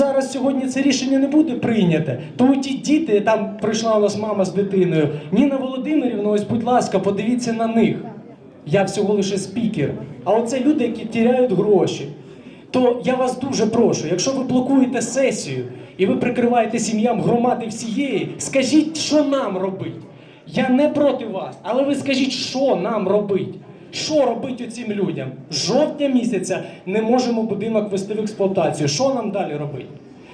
зараз сьогодні це рішення не буде прийняте, то ті діти, там прийшла у нас мама з дитиною, Ніна Володимирівна, ось, будь ласка, подивіться на них. Я всього лише спікер. А оце люди, які тіряють гроші. То я вас дуже прошу, якщо ви блокуєте сесію і ви прикриваєте сім'ям громади всієї, скажіть, що нам робить. Я не проти вас, але ви скажіть, що нам робить. Що робить оцим людям? Жовтня місяця не можемо будинок вести в експлуатацію. Що нам далі робити?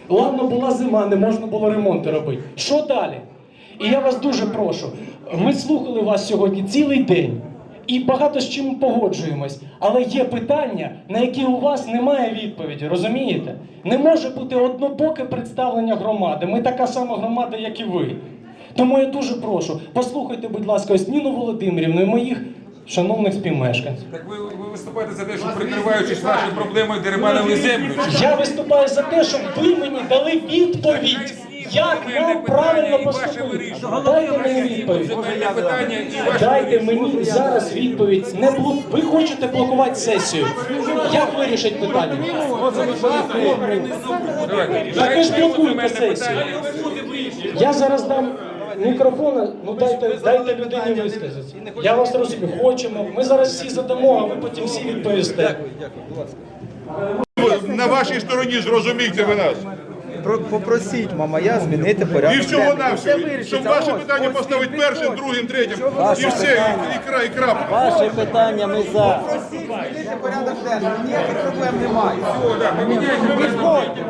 Ладно, була зима, не можна було ремонти робити. Що далі? І я вас дуже прошу. Ми слухали вас сьогодні цілий день і багато з чим погоджуємось. Але є питання, на які у вас немає відповіді, розумієте? Не може бути однобоке представлення громади. Ми така сама громада, як і ви. Тому я дуже прошу, послухайте, будь ласка, ось Ніну Володимирівну і моїх шановних співмешканців. Так ви, ви виступаєте за те, що прикриваючись вашою проблемою дерибанили землю. Чи що? Я виступаю за те, щоб ви мені дали відповідь, як нам правильно поступити. Дайте мені відповідь. Земельне питання і ваше Дайте мені зараз відповідь. Не блок... Ви хочете блокувати сесію. Як вирішить питання? Давайте. Так ви ж блокуєте сесію. питання. Я зараз дам мікрофон, ну дайте, дайте людині висказатися. Я вас розумію, хочемо. Ми зараз всі задамо, а ви потім всі відповісте. на вашій стороні, зрозумійте ви нас. Про- Попросіть Мамая змінити порядок. І всього денний. навсього, Все вирішиться. щоб ваше Ось, питання ось поставити першим, другим, третім. Ваше І все, питання. і, і, кра- і крапка. Ваше питання ми за. Просіть змінити порядок денний. Ніяких проблем немає. Підходьте.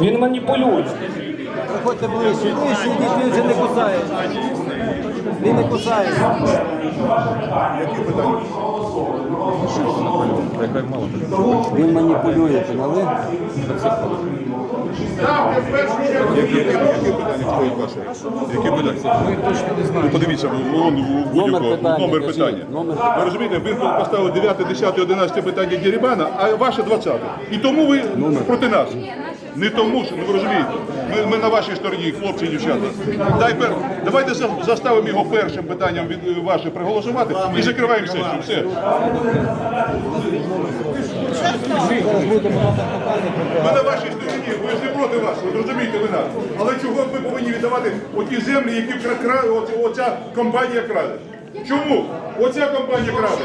Він маніпулює. Приходьте ближче. Ближче, йдіть, він вже не кусається. Він не кусається. Він маніпулює, поняли? Які, які питання. Ну, подивіться, вон, в Номер будь-якого, питання, номер кажіть, питання. номер Ви розумієте, ви поставили 9, 10, 11 питання Дірібана, а ваше 20. І тому ви проти нас. Не тому, що, ну ви розумієте, ми, ми на вашій стороні, хлопці і дівчата. Дай пер... Давайте за- заставимо його першим питанням від е, ваше проголосувати і закриваємо сесію. Все. Ми на вашій стороні, ви ж не проти вас, ви розумієте ви нас. Але чого ми повинні віддавати оті землі, які кра- оця компанія краде? Чому? Оця компанія краде.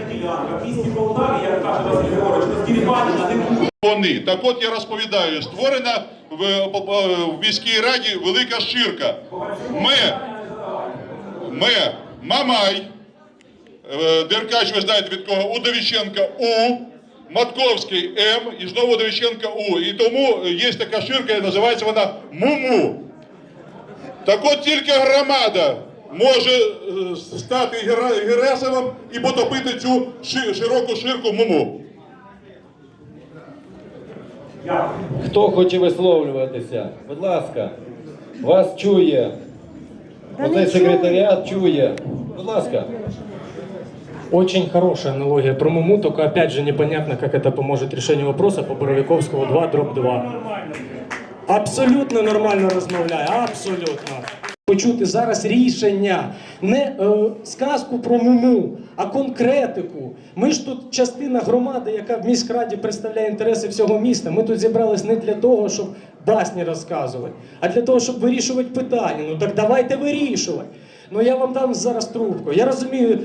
Вони. Так от я розповідаю, створена в, в міській раді велика ширка. Ми, ми, Мамай, е, Деркач, ви знаєте від кого, Удовіченка У, Матковський М і знову Удовіченка У. І тому є така ширка, і називається вона Муму. Так от тільки громада може е, стати Гера- Герасимом і потопити цю широку ширку Муму. Хто хоче висловлюватися? Будь ласка, вас чує. Оцей секретаріат чує. Будь ласка. Очень хорошая аналогия про Муму, только опять же непонятно, как это поможет решению вопроса по Боровиковскому 2 дробь 2. Абсолютно нормально розмовляє, абсолютно. Почути зараз рішення, не е, сказку про Муму, а конкретику. Ми ж тут частина громади, яка в міськраді представляє інтереси всього міста. Ми тут зібрались не для того, щоб басні розказувати, а для того, щоб вирішувати питання. Ну так давайте вирішувати. Ну я вам дам зараз трубку. Я розумію,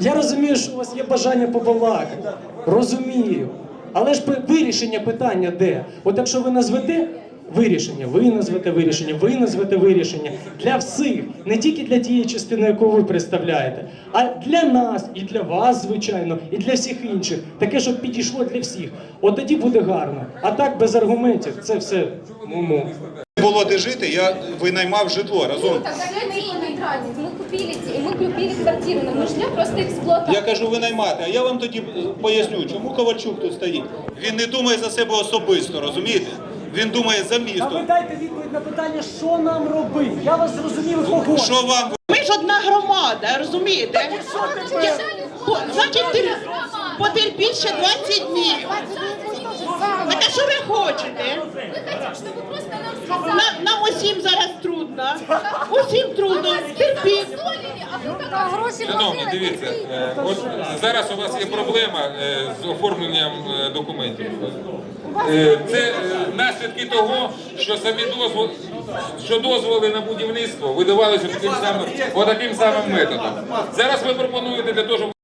я розумію, що у вас є бажання побалакати. Розумію. Але ж вирішення питання де? От якщо ви назвете вирішення, ви назвете вирішення, ви назвете вирішення для всіх, не тільки для тієї частини, яку ви представляєте, а для нас і для вас, звичайно, і для всіх інших. Таке, щоб підійшло для всех. От тоді буде гарно. А так без аргументів це все муму. було де жити, я винаймав житло разом. Тогда мы нейтральны. Мы купили, те- мы купили квартиру, но мы ждем просто эксплуатацию. Я кажу винаймати, а я вам тоді поясню, чому Ковальчук тут стоїть. Він не думає за себе особисто, розумієте? Він думає за місто. А ви дайте відповідь на питання, що нам робити. Я вас зрозумів кого. Що вам Ми ж одна громада, розумієте? По- Значить, ти потерпіть ще 20 днів. Так а що ви хочете? Мы хотим, чтобы просто нам сказали. На- Нам усім зараз трудно. Усім трудно. Гроши Шановні, дивіться, е, от зараз у вас є проблема е, з оформленням е, документів. Це наслідки того, що самі дозволи, що дозволи на будівництво видавалися таким самим, отаким самим методом. Зараз ви пропонуєте для того, щоб